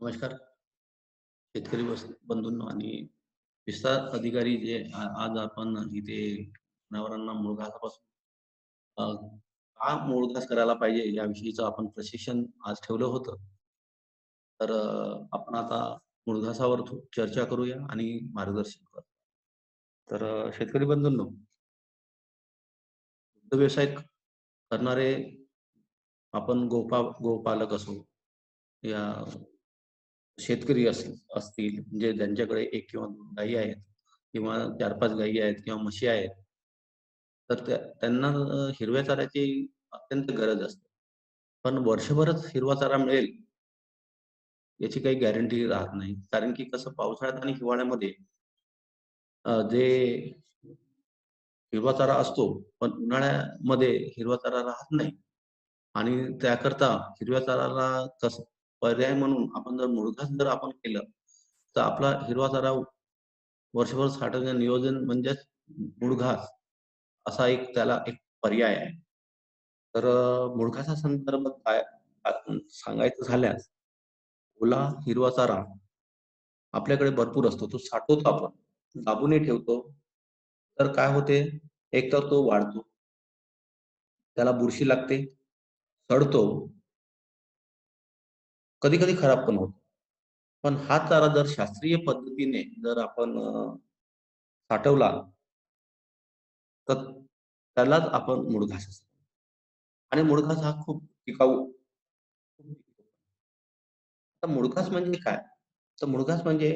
नमस्कार. शेतकरी बंधूंनो आणि विस्तार अधिकारी जे आज आपण इथे जनावरांना मूळघासापासून का मुरघास करायला पाहिजे याविषयीचं आपण प्रशिक्षण आज ठेवलं होतं. तर आपण आता मुरघासावर चर्चा करूया आणि मार्गदर्शन करू. तर शेतकरी बंधूंनो दुग्ध व्यवसाय करणारे आपण गोपा गोपालक असो या शेतकरी असेल असतील म्हणजे ज्यांच्याकडे एक किंवा 2 गायी आहेत किंवा 4-5 गायी आहेत किंवा म्हशी आहेत. तर त्यांना हिरव्या चाऱ्याची अत्यंत गरज असते. पण वर्षभरच हिरवा चारा मिळेल याची काही गॅरंटी राहत नाही. कारण की कसं पावसाळ्यात आणि हिवाळ्यामध्ये जे हिरवा चारा असतो, पण उन्हाळ्यामध्ये हिरवा चारा राहत नाही आणि त्याकरता हिरव्या चाराला कसं पर्याय म्हणून आपण जर मुरघास जर आपण केलं, तर आपला हिरवा चारा वर्षभर साठवण्याचं नियोजन म्हणजेच मुळघास असा एक त्याला एक पर्याय आहे. तर मुळघासा संदर्भ संदर्भात काय सांगायचं झाल्यास, ओला हिरवा चारा आपल्याकडे भरपूर असतो. तो साठवतो आपण, दाबूनही ठेवतो. तर काय होते, एक तर तो वाढतो. त्याला बुरशी लागते, सडतो. कधी-कधी खराब पण होतो. पण हा चारा जर शास्त्रीय पद्धतीने जर आपण साठवला तर त्यालाच आपण मुरघास असतो. आणि मुडघास हा खूप टिकाऊ आता मुरघास म्हणजे काय? तर मुळघास म्हणजे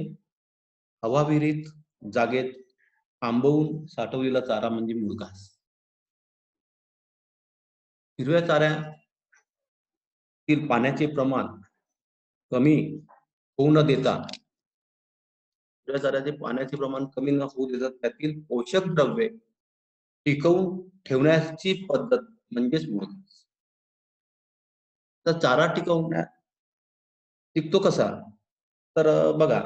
हवाविरीत जागेत आंबवून साठवलेला चारा म्हणजे मुळघास हिरव्या चाऱ्यातील पाण्याचे प्रमाण कमी होऊ न देता हिरव्या पाण्याचे प्रमाण कमी न होऊ देता त्यातील पोषक द्रव्ये टिकवून ठेवण्याची पद्धत म्हणजेच मुरघास. तर चारा टिकवण्यात टिकतो कसा? तर बघा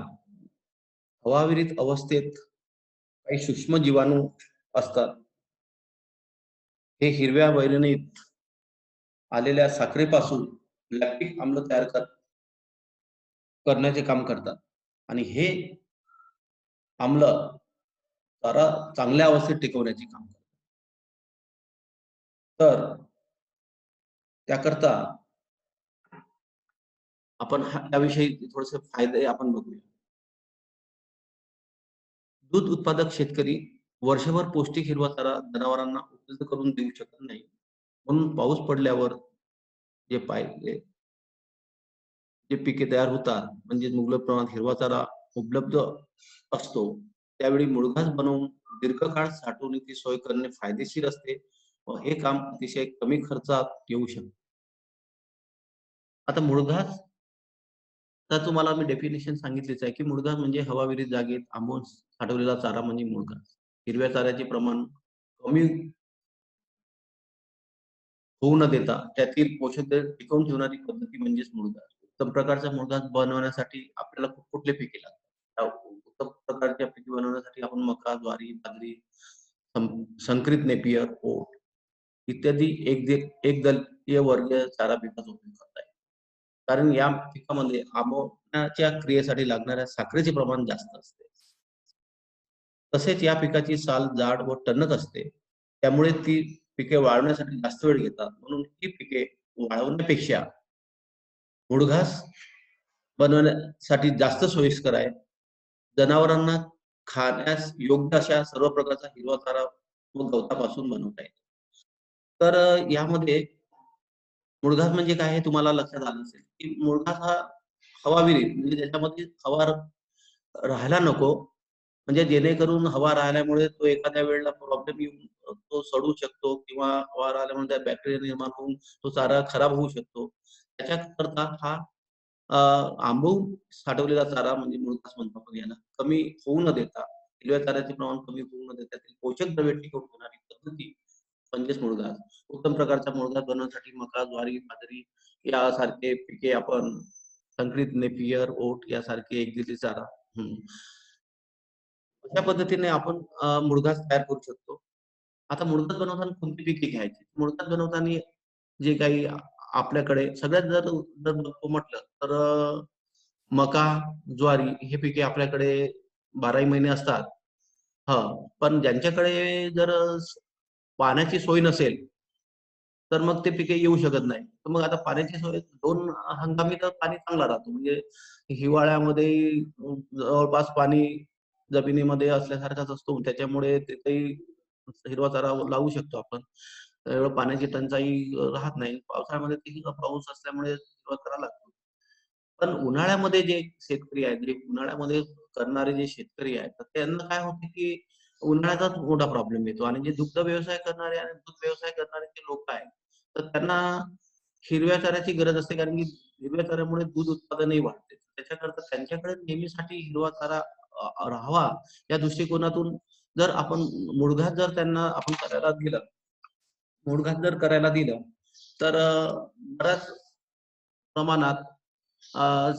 हवाविरहित अवस्थेत काही सूक्ष्म जीवाणू असतात. हे हिरव्या वैरणीत आलेल्या साखरेपासून लॅक्टिक आम्ल तयार करतात करण्याचे काम करतात आणि हे आम्ल जरा चांगल्या अवस्थेत टिकवण्याचे काम करतात. तर त्याकरता आपण याविषयी त्याविषयी थोडेसे फायदे आपण बघूया. दूध उत्पादक शेतकरी वर्षभर पौष्टिक हिरवा चारा जनावरांना उपलब्ध करून देऊ शकत नाही. म्हणून पाऊस पडल्यावर जे पाहिजे जे पिके तयार होतात, म्हणजे मुबलक प्रमाणात हिरवा चारा उपलब्ध असतो, त्यावेळी मुळघास बनवून दीर्घकाळ साठवणुकीची सोय करणे फायदेशीर असते व हे काम अतिशय कमी खर्चात येऊ शकते. आता मुळघास तर तुम्हाला मी डेफिनेशन सांगितलीच आहे, की मुळघास म्हणजे हवाविरहित जागेत आंबून साठवलेला चारा म्हणजे मुळघास हिरव्या चाऱ्याचे प्रमाण कमी होऊ न देता त्यातील पोषक टिकवून ठेवणारी पद्धती म्हणजेच मुळघास उत्तम प्रकारचा मुरघास बनवण्यासाठी आपल्याला कुठले पिके लागतात? उत्तम प्रकारच्या पिके बनवण्यासाठी आपण मका, ज्वारी, बाजरी, संकरित नेपियर, ओट इत्यादी एक एक एकदलीय वर्गीय चारा पिकाचा उपयोग करता येईल. कारण या पिकामध्ये आंबवण्याच्या क्रियेसाठी लागणाऱ्या साखरेचे प्रमाण जास्त असते. तसेच या पिकाची साल जाड व टणक असते. त्यामुळे ती पिके वाळवण्यासाठी जास्त वेळ घेतात. म्हणून ही पिके वाळवण्यापेक्षा मुडघास बनवण्यासाठी जास्त सोयीस्कर आहे. जनावरांना खाण्यास योग्य अशा सर्व प्रकारचा हिरवा चारा व गवतापासून बनवता येतो. तर यामध्ये मुळघास म्हणजे काय हे तुम्हाला लक्षात आलं असेल, की मुळघास हा हवाविरीत म्हणजे त्याच्यामध्ये हवा राहायला नको. म्हणजे जेणेकरून हवा राहिल्यामुळे तो एखाद्या वेळेला प्रॉब्लेम येऊन तो सडू शकतो किंवा हवा राहिल्यामुळे त्या बॅक्टेरिया निर्माण होऊन तो चारा खराब होऊ शकतो. त्याच्याकरता हा अ, आंबवून साठवलेला चारा म्हणजे मृतास म्हणतो आपण याला. कमी होऊ न देता, हिरव्या चाऱ्याचे प्रमाण कमी होऊ न देता पोषक द्रव्य टिकवून होणारी पद्धती म्हणजेच मुळघास उत्तम प्रकारचा मुळघास बनवण्यासाठी मका, ज्वारी, बाजरी यासारखे पिके आपण संकरित नेपियर, ओट यासारखे एकदिवसी चारा अशा पद्धतीने आपण मुळघास तयार करू शकतो. आता मुळघास बनवताना कोणती पिके घ्यायची? मुळघास बनवताना जे काही आपल्याकडे सगळ्यात जर जर म्हटलं तर मका, ज्वारी हे पिके आपल्याकडे बाराही महिने असतात. ह पण ज्यांच्याकडे जर पाण्याची सोय नसेल तर मग ते पिके येऊ शकत नाही. तर मग आता पाण्याची सोय दोन हंगामी तर पाणी चांगला राहतो. म्हणजे हिवाळ्यामध्ये जवळपास पाणी जमिनीमध्ये असल्यासारखाच असतो. त्याच्यामुळे तिथेही हिरवा चारा लावू शकतो आपण. एवढं पाण्याची टंचाई राहत नाही. पावसाळ्यामध्ये देखील पाऊस असल्यामुळे हिरवा चारा लागतो. पण उन्हाळ्यामध्ये जे शेतकरी आहेत, जे उन्हाळ्यामध्ये करणारे जे शेतकरी आहेत, तर त्यांना काय होतं, की उन्हाळ्याचाच मोठा प्रॉब्लेम येतो आणि जे दुग्ध व्यवसाय करणारे आणि दूध व्यवसाय करणारे जे लोक आहेत, तर त्यांना हिरव्या चाऱ्याची गरज असते. कारण की हिरव्या चाऱ्यामुळे दूध उत्पादनही वाढते. त्याच्याकरता त्यांच्याकडे नेहमीसाठी हिरवा चारा राहावा या दृष्टिकोनातून जर आपण मुळघात जर त्यांना आपण करायला दिलं मुळघास जर करायला दिलं, तर बऱ्याच प्रमाणात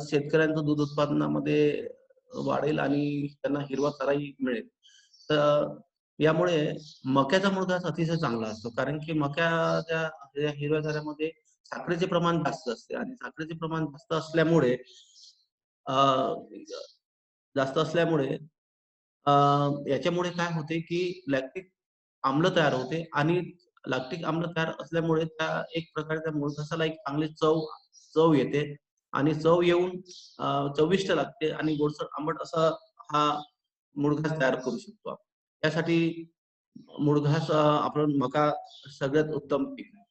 शेतकऱ्यांचं दूध उत्पादनामध्ये वाढेल आणि त्यांना हिरवा चाराही मिळेल. तर यामुळे मक्याचा मुळघास अतिशय चांगला असतो. कारण की मक्याच्या हिरव्या चाऱ्यामध्ये साखरेचे प्रमाण जास्त असते आणि साखरेचे प्रमाण जास्त असल्यामुळे जास्त असल्यामुळे याच्यामुळे काय होते, की लॅक्टिक आम्ल तयार होते आणि लॅक्टिक आम्ल तयार असल्यामुळे त्या एक प्रकारे त्या मुळघासाला एक चांगली चव चव येते. आणि चव येऊन चविष्ट लागते आणि गोडसर आंबट असा हा मुळघास तयार करू शकतो त्यासाठी मुळघास आपण मका सगळ्यात उत्तम पीक आहे.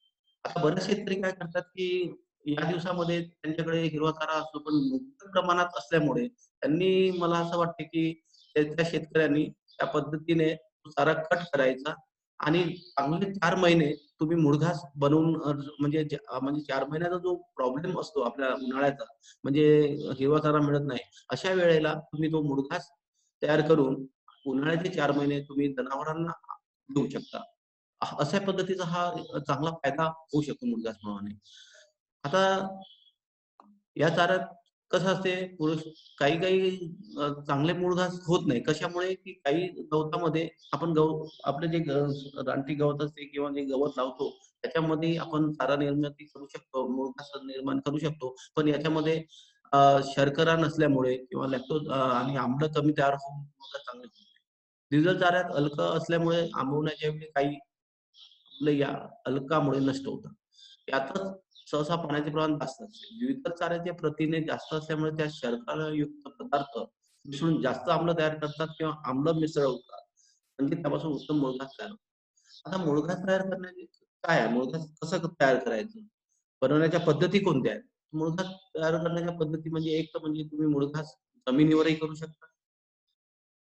आता बरेच शेतकरी काय करतात, की या दिवसामध्ये त्यांच्याकडे हिरवा चारा असतो, पण मुबलक प्रमाणात असल्यामुळे त्यांनी मला असं वाटतं, की त्या शेतकऱ्यांनी त्या पद्धतीने चारा कट करायचा. आणि चांगले चार महिने तुम्ही मुळघास बनवून म्हणजे म्हणजे चार महिन्याचा जो प्रॉब्लेम असतो आपल्या उन्हाळ्याचा, म्हणजे हिरवा चारा मिळत नाही. अशा वेळेला तुम्ही तो मुळघास तयार करून उन्हाळ्याचे चार महिने तुम्ही जनावरांना देऊ शकता. अशा पद्धतीचा हा चांगला फायदा होऊ शकतो मुळघासप्रमाणे. आता या चाऱ्यात कसं असते, पुरुष काही-काही चांगले मुळघास होत नाही. कशामुळे, की काही गवतामध्ये आपण गव आपलं जे रानटी गवत असते किंवा जे गवत लावतो, त्याच्यामध्ये आपण चारा निर्मिती करू शकतो, मुळघास निर्माण करू शकतो. पण याच्यामध्ये शर्करा नसल्यामुळे किंवा लॅक्टोज आणि आंबळ कमी तयार होऊन मुळघास चांगले होत नाही. चाऱ्यात अलका असल्यामुळे आंबवण्याच्या वेळी काही आपलं या अलकामुळे नष्ट होतात. यातच सहसा पाण्याचे प्रमाण जास्त असते. विविध चाऱ्याचे प्रथिने जास्त असल्यामुळे त्या शर्करायुक्त पदार्थ मिसळून जास्त आम्ल तयार करतात किंवा आम्ल मिसळवतात. म्हणजे त्यापासून उत्तम मुळघास तयार होतो. आता मुळघास तयार करण्याचे काय आहे? मुळघास कसं तयार करायचं? बनवण्याच्या पद्धती कोणत्या आहेत? मुळघास तयार करण्याच्या पद्धती म्हणजे एक तर म्हणजे तुम्ही मुळघास जमिनीवरही करू शकता.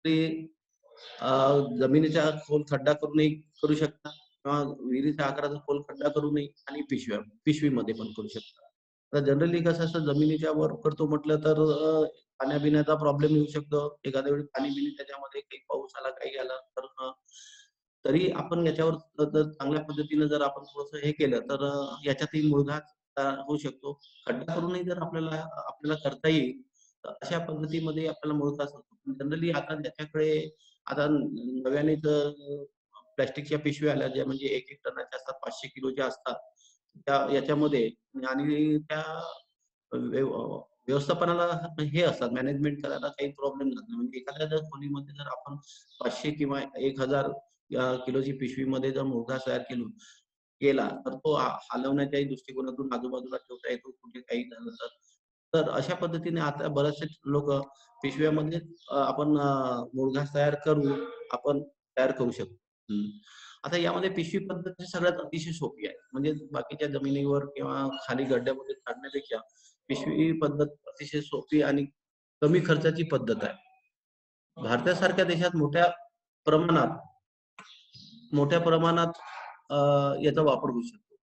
ते जमिनीचा खोल खड्डा करूनही करू शकता किंवा विहिरीच्या आकाराचा खोल खड्डा करूनही आणि पिशव्या पिशवीमध्ये पण करू शकता. आता जनरली कसं असतं जमिनीच्या वर करतो म्हटलं तर पाण्यापिण्याचा पाण्या-बिण्याचा प्रॉब्लेम येऊ शकतो. एखाद्या वेळी पाणी-बिणी त्याच्यामध्ये काही पाऊस आला, काही आला तर तरी आपण याच्यावर चांगल्या पद्धतीने जर आपण थोडंसं हे केलं तर याच्यातही मुळघात होऊ शकतो. खड्डा करूनही जर आपल्याला आपल्याला करता येईल, तर अशा पद्धतीमध्ये आपल्याला मुळघास होतो. जनरली आता ज्याच्याकडे आता नव्याने प्लास्टिकच्या पिशव्या आल्या ज्या म्हणजे 1-1 टनाच्या असतात, पाचशे किलोच्या असतात. त्या याच्यामध्ये आणि त्या व्यवस्थापनाला हे असतात मॅनेजमेंट करायला काही प्रॉब्लेम येत म्हणजे एखाद्या जर खोलीमध्ये जर आपण पाचशे किंवा एक हजार किलोची पिशवीमध्ये जर मुळघास तयार केलो केला, तर तो हलवण्याच्याही दृष्टिकोनातून आजूबाजूला ठेवता येतो, कुठे काही झालं तर. तर अशा पद्धतीने आता बरेचसे लोक पिशव्यामध्ये आपण अ, तयार करून आपण तयार करू शकतो. आता यामध्ये पिशवी पद्धत ही सगळ्यात अतिशय सोपी आहे. म्हणजे बाकीच्या जमिनीवर किंवा खाली गड्ड्यामध्ये काढण्यापेक्षा पिशवी पद्धत अतिशय सोपी आणि कमी खर्चाची पद्धत आहे. भारतासारख्या देशात मोठ्या प्रमाणात मोठ्या प्रमाणात याचा वापर होऊ शकतो.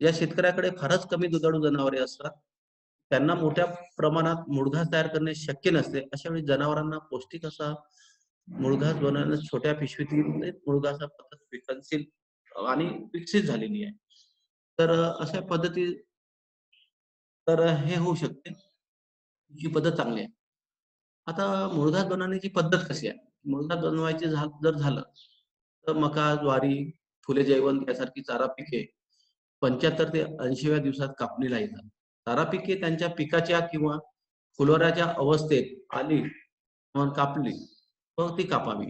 या शेतकऱ्याकडे फारच कमी दुधाळू जनावरे असतात, त्यांना मोठ्या प्रमाणात मुडघास तयार करणे शक्य नसते. अशा वेळी जनावरांना पौष्टिक असा मुळघास बनवण्यास छोट्या पिशवीतील मुळघासा पद्धत विकसित आणि विकसित झालेली आहे. तर अशा पद्धती तर हे होऊ शकते. ही पद्धत चांगली आहे. आता मुळघास बनवण्याची पद्धत कशी आहे? मुळघास बनवायची झा जर झालं, तर मका, ज्वारी, फुले जैवंत यासारखी चारा पिके 75 ते 80व्या दिवसात कापणीला येतात. चारा पिके त्यांच्या पिकाच्या किंवा फुलोऱ्याच्या अवस्थेत आली मग कापली मग ती कापावी.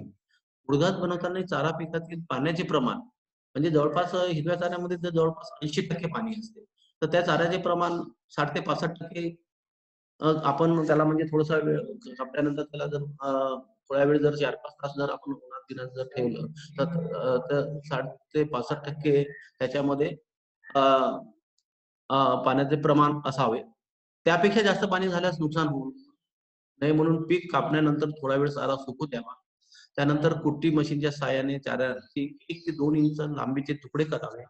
मुळघास बनवताना चारा पिकातील पाण्याचे प्रमाण म्हणजे जवळपास हिरव्या चाऱ्यामध्ये जर जवळपास ऐंशी टक्के पाणी असते तर त्या चाऱ्याचे प्रमाण साठ ते पासष्ट टक्के आपण त्याला म्हणजे थोडासा वेळ कापल्यानंतर त्याला जर थोड्या वेळ जर चार पाच तास जर आपण उन्हात दिनात जर ठेवलं तर साठ ते पासष्ट टक्के त्याच्यामध्ये पाण्याचे प्रमाण असावे. त्यापेक्षा जास्त पाणी झाल्यास नुकसान होऊ नाही म्हणून पीक कापण्यानंतर थोडा वेळ चारा सुकू द्यावा. त्यानंतर कुट्टी मशीनच्या साहाय्याने चाऱ्याची एक ते दोन इंच लांबीचे तुकडे करावे.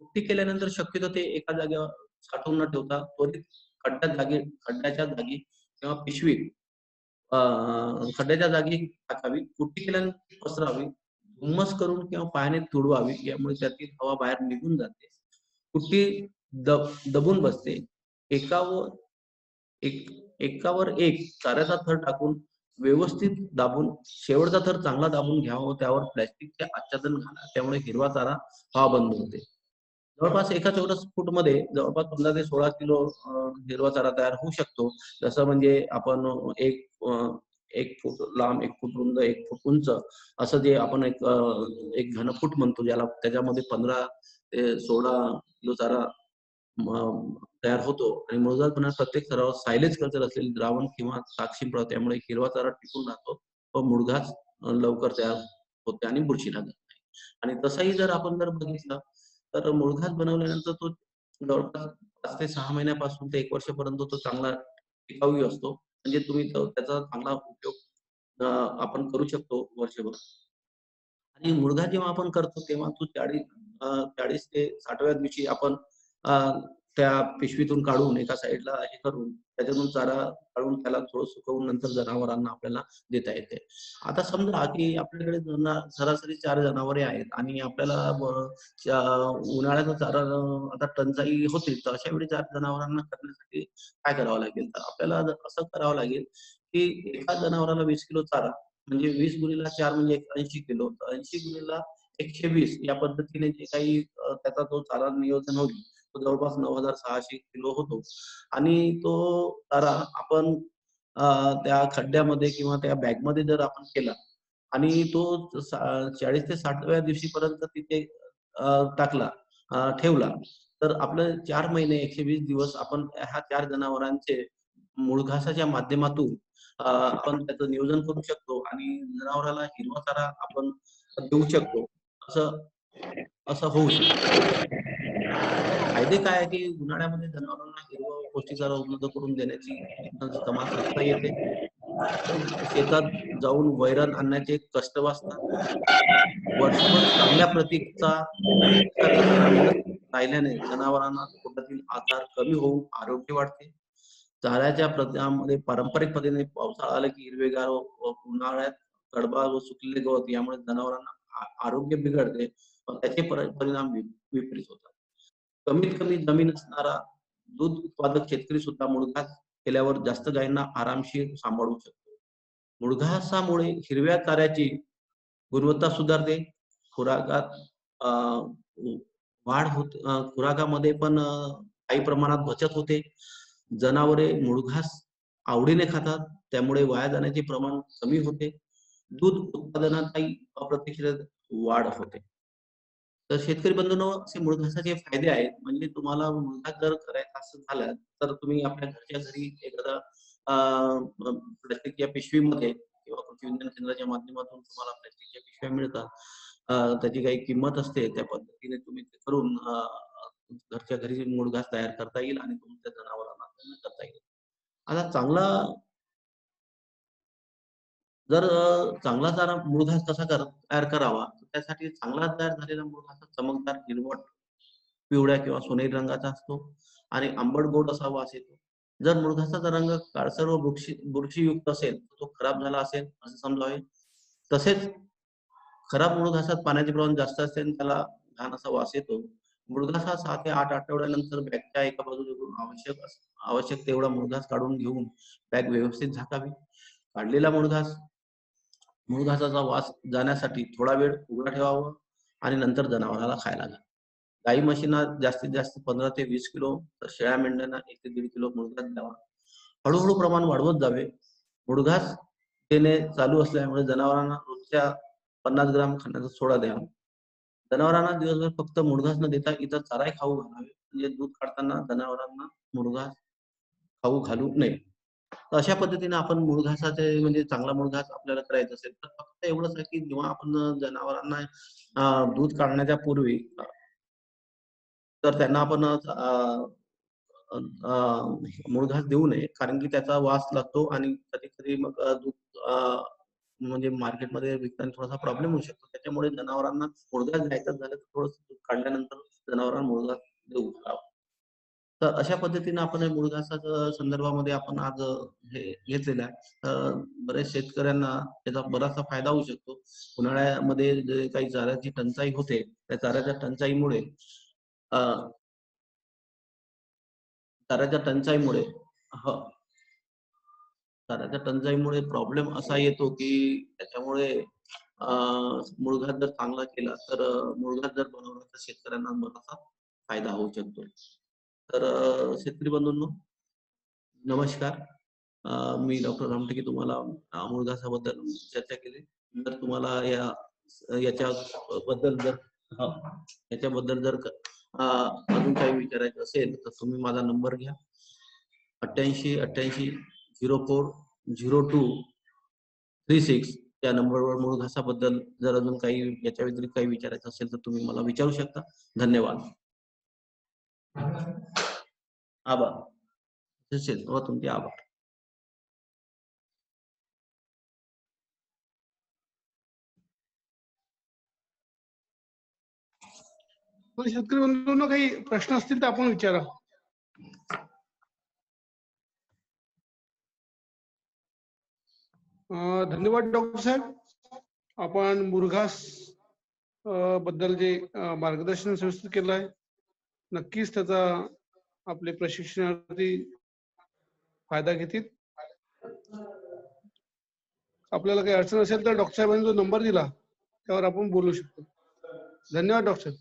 कुट्टी केल्यानंतर शक्यतो ते एका जागेवर साठवून न ठेवता त्वरित खड्ड्यात जागी खड्ड्याच्या जागी किंवा पिशवीत खड्ड्याच्या जागी टाकावी. कुट्टी केल्यानंतर पसरावी. धुम्मस करून किंवा पायाने तुडवावी. यामुळे त्यातील हवा बाहेर निघून जाते. कुट्टी दब दबून बसते. एका व एक एकावर एक चाऱ्याचा थर टाकून व्यवस्थित दाबून शेवटचा थर चांगला दाबून घ्यावा व त्यावर प्लॅस्टिकचे आच्छादन घाला. त्यामुळे हिरवा चारा हवा बंद होते. जवळपास एका चौरस फूटमध्ये जवळपास पंधरा ते सोळा किलो हिरवा चारा तयार होऊ शकतो. जसं म्हणजे आपण एक एक फूट लांब एक फूट रुंद एक फूट उंच असं जे आपण एक एक घनफूट म्हणतो ज्याला त्याच्यामध्ये पंधरा ते सोळा किलो चारा तयार होतो. आणि मुळजातपणा प्रत्येक स्तरावर सायलेज कल्चर असलेले द्रावण किंवा साक्षी प्रवाह त्यामुळे हिरवा चारा टिकून राहतो व मुळघास लवकर तयार होते आणि बुरशी लागत नाही. आणि तसाही जर आपण जर बघितलं तर मुळघात बनवल्यानंतर तो जवळपास पाच ते सहा महिन्यापासून ते एक वर्षापर्यंत तो चांगला टिकाऊ असतो. म्हणजे तुम्ही त्याचा चांगला उपयोग आपण करू शकतो वर्षभर. आणि मुळघास जेव्हा आपण करतो तेव्हा तो चाळीस चाळीस ते साठव्या दिवशी आपण त्या पिशवीतून काढून एका साईडला हे करून त्याच्यातून चारा काढून त्याला थोडं सुकवून नंतर जनावरांना आपल्याला देता येते. आता समजा की आपल्याकडे सरासरी चार जनावरे आहेत आणि आपल्याला उन्हाळ्याचा चारा आता टंचाई होते तर अशा वेळी चार जनावरांना करण्यासाठी काय करावं लागेल? तर आपल्याला असं करावं लागेल की एका जनावराला वीस किलो चारा म्हणजे वीस गुणीला चार म्हणजे ऐंशी किलो तर ऐंशी गुणीला एकशे वीस या पद्धतीने जे काही त्याचा जो चारा नियोजन होईल. तो जवळपास नऊ हजार सहाशे किलो होतो. आणि तो चारा आपण त्या खड्ड्यामध्ये किंवा त्या बॅगमध्ये जर आपण केला आणि तो चाळीस ते साठव्या दिवशी पर्यंत तिथे टाकला ठेवला तर आपलं चार महिने एकशे वीस दिवस आपण ह्या चार जनावरांचे मुळघासाच्या माध्यमातून आपण त्याचं नियोजन करू शकतो आणि जनावराला हिरवा चारा आपण देऊ शकतो. असं असं होऊ शकतं. फायदे काय आहे की उन्हाळ्यामध्ये जनावरांना हिरवा व पौष्टिक चारा उपलब्ध करून देण्याची समाजता येते. शेतात जाऊन वैरण आणण्याचे कष्ट वाचतात. वर्षभर चांगल्या प्रतीकचा राहिल्याने जनावरांना पोटातील आजार कमी होऊन आरोग्य वाढते. चाऱ्याच्या प्रत्यामध्ये पारंपरिक पद्धतीने पावसाळा आला की हिरवेगार व उन्हाळ्यात कडबा व सुकलेले गवत यामुळे जनावरांना आरोग्य बिघडते व त्याचे परिणाम विपरीत होतात. कमीत कमी जमीन असणारा दूध उत्पादक शेतकरी सुद्धा मुळघास केल्यावर जास्त गायींना आरामशीर सांभाळू शकतो. मुळघासामुळे हिरव्या चाऱ्याची गुणवत्ता सुधारते. खुराकात अं, वाढ होत खुराकामध्ये पण काही प्रमाणात बचत होते. जनावरे मुळघास आवडीने खातात. त्यामुळे वाया जाण्याचे प्रमाण कमी होते. दूध उत्पादनातही अप्रत्यक्ष वाढ होते. तर शेतकरी बंधूंनो असे मृदघासाचे फायदे आहेत. म्हणजे तुम्हाला मृदघास जर करायचा असं झालं तर तुम्ही आपल्या घरच्या घरी एखादा अं, प्लास्टिकच्या पिशवीमध्ये किंवा कृषी विज्ञान केंद्राच्या माध्यमातून तुम्हाला प्लास्टिकच्या पिशव्या मिळतात. त्याची काही किंमत असते त्या पद्धतीने तुम्ही ते करून घरच्या घरी मुळघास तयार करता येईल आणि तुमच्या जनावरांना करता येईल. आता चांगला जर चांगला चारा मूळघास कसा कर तयार करावा तर त्यासाठी चांगला तयार झालेला मूळघास चमकदार हिरवट पिवळ्या किंवा सोनेरी रंगाचा असतो आणि आंबट गोड असा वास येतो. जर मुळघासाचा रंग काळसर व बुरशी बुरशीयुक्त असेल तर तो खराब झाला असेल असं समजावे. तसेच खराब मुळघासात पाण्याचे प्रमाण जास्त असते आणि त्याला घाण असा वास येतो. मुळघास सहा ते आठ आठवड्यानंतर बॅगच्या एका बाजूला आवश्यक आवश्यक तेवढा मुळघास काढून घेऊन बॅग व्यवस्थित झाकावी. काढलेला मुळघास मृघासाचा वास जाण्यासाठी थोडा वेळ उघडा ठेवावा आणि नंतर जनावराला खायला घाला गाई म्हशींना जास्तीत जास्त पंधरा ते वीस किलो तर शेळ्या मेंढ्यांना एक ते दीड किलो मुळघास द्यावा. हळूहळू प्रमाण वाढवत जावे. मुळघास देणे चालू असल्यामुळे जनावरांना रोजच्या पन्नास ग्राम खाण्याचा सोडा द्यावा. जनावरांना दिवसभर फक्त मुळघास न देता इतर चाराही खाऊ घालावे. म्हणजे दूध काढताना जनावरांना मुळघास खाऊ घालू नये. तर अशा पद्धतीने आपण मुळघासाचे म्हणजे चांगला मुळघास आपल्याला करायचा असेल तर फक्त एवढंच आहे की जेव्हा आपण जनावरांना दूध काढण्याच्या पूर्वी तर त्यांना आपण मुळघास देऊ नये कारण की त्याचा वास लागतो आणि कधी कधी मग दूध म्हणजे मार्केटमध्ये विकताना थोडासा प्रॉब्लेम होऊ शकतो. त्याच्यामुळे जनावरांना मुळघास द्यायचा झालं तर थोडस दूध काढल्यानंतर जनावरांना मुळघास देऊ तर अशा पद्धतीने आपण हे संदर्भामध्ये आपण आज हे घेतलेलं आहे. तर बऱ्याच शेतकऱ्यांना त्याचा बराचसा फायदा होऊ शकतो. उन्हाळ्यामध्ये जे काही चाऱ्याची टंचाई होते त्या चाऱ्याच्या टंचाईमुळे अं, चाऱ्याच्या टंचाईमुळे ह चाऱ्याच्या टंचाईमुळे प्रॉब्लेम असा येतो की त्याच्यामुळे मुळघात जर चांगला केला तर मुळघात जर बनवला तर शेतकऱ्यांना बराचसा फायदा होऊ शकतो. तर शेतकरी बंधूंनो नमस्कार. मी डॉक्टर रामटेके तुम्हाला अं, मुळघासाबद्दल चर्चा केली. जर तुम्हाला या याच्या बद्दल जर याच्याबद्दल जर अजून काही विचारायचं असेल तर तुम्ही माझा नंबर घ्या. अठ्ठ्याऐंशी अठ्ठ्याऐंशी zero four zero two three six त्या नंबरवर मूळ घासाबद्दल जर अजून काही याच्या व्यतिरिक्त काही विचारायचं असेल तर तुम्ही मला विचारू शकता. धन्यवाद. आभार तसेच व तुमचे आभार शेतकरी बंधूंना काही प्रश्न असतील तर आपण विचारा. धन्यवाद डॉक्टर साहेब. आपण मुरघासबद्दल जे मार्गदर्शन व्यवस्थित केलं आहे. नक्कीच त्याचा आपले प्रशिक्षणार्थी फायदा घेतील. आपल्याला काही अडचण असेल तर डॉक्टर साहेबांनी जो नंबर दिला त्यावर आपण बोलू शकतो. धन्यवाद डॉक्टर साहेब.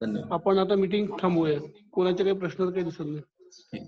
धन्यवाद. आपण आता मीटिंग थांबवूया कोणाचे काही प्रश्न काही दिसत नाही.